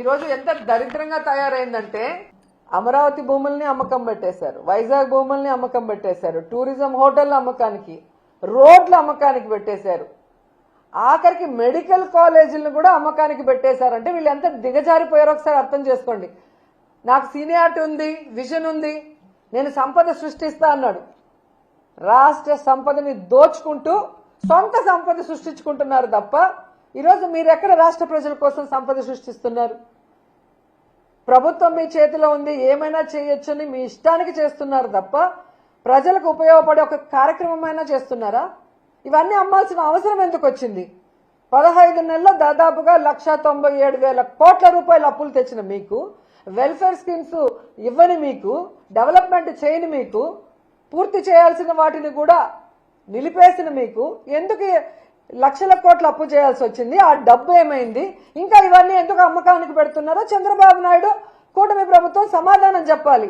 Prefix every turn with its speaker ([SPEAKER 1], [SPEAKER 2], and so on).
[SPEAKER 1] ఈరోజు ఎంత దరిద్రంగా తయారైందంటే అమరావతి భూముల్ని అమ్మకం పెట్టేశారు. వైజాగ్ భూముల్ని అమ్మకం పెట్టేశారు. టూరిజం హోటల్ అమ్మకానికి రోడ్ల అమ్మకానికి పెట్టేశారు. ఆఖరికి మెడికల్ కాలేజీలను కూడా అమ్మకానికి పెట్టేశారంటే వీళ్ళు ఎంత దిగజారిపోయారో ఒకసారి అర్థం చేసుకోండి. నాకు సీనియారిటీ ఉంది విజన్ ఉంది నేను సంపద సృష్టిస్తా అన్నాడు. రాష్ట్ర సంపదని దోచుకుంటూ సొంత సంపద సృష్టించుకుంటున్నారు తప్ప ఈరోజు మీరు ఎక్కడ రాష్ట్ర ప్రజల కోసం సంపద సృష్టిస్తున్నారు? ప్రభుత్వం మీ చేతిలో ఉంది ఏమైనా చేయొచ్చని మీ ఇష్టానికి చేస్తున్నారు తప్ప ప్రజలకు ఉపయోగపడే ఒక కార్యక్రమమైనా చేస్తున్నారా? ఇవన్నీ అమ్మాల్సిన అవసరం ఎందుకు వచ్చింది? పదహైదు నెలల్లో దాదాపుగా లక్ష తొంభై ఏడు వేల కోట్ల రూపాయల అప్పులు తెచ్చిన మీకు వెల్ఫేర్ స్కీమ్స్ ఇవ్వని మీకు డెవలప్మెంట్ చేయని మీకు పూర్తి చేయాల్సిన వాటిని కూడా నిలిపేసిన మీకు ఎందుకు లక్షల కోట్ల అప్పు చేయాల్సి వచ్చింది. ఆ డబ్బు ఏమైంది? ఇంకా ఇవన్నీ ఎందుకు అమ్మకానికి పెడుతున్నారో చంద్రబాబు నాయుడు కూటమి ప్రభుత్వం సమాధానం చెప్పాలి.